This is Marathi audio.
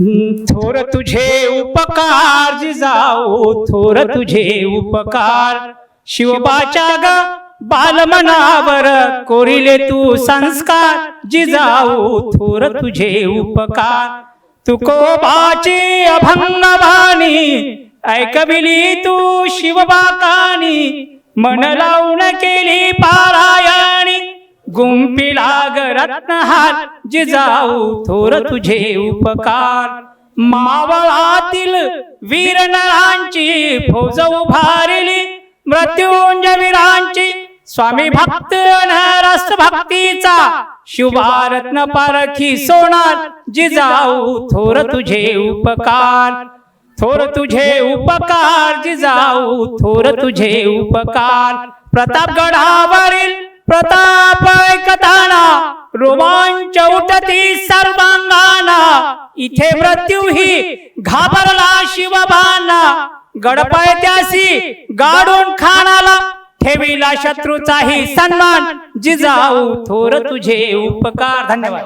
थोर तुझे उपकार जिजाऊ थोर तुझे उपकार. शिवबाच्या ग बालमनावर कोरिले तू संस्कार. जिजाऊ थोर तुझे उपकार. तुकोबाची अभंग वाणी ऐकविली तू शिवबाकानी. मन लावून केली पार गुंपिला ग रत्नहार जिजाऊ थोर तुझे उपकार. मावळातील वीर नरांची फौज उभारली मृत्युंजवीरांची स्वामी भक्त नरस भक्तीचा शुभारत्न पारखी सोनार जिजाऊ थोर तुझे उपकार. थोर तुझे उपकार जिजाऊ थोर तुझे उपकार. प्रतापगडावरील रोमांच उठती सर्वांगाना. इथे मृत्यूही घाबरला शिवबाना. गडपायत्यासी गाडून खानाला ठेविला शत्रूचाही सन्मान. जिजाऊ थोर तुझे उपकार. धन्यवाद.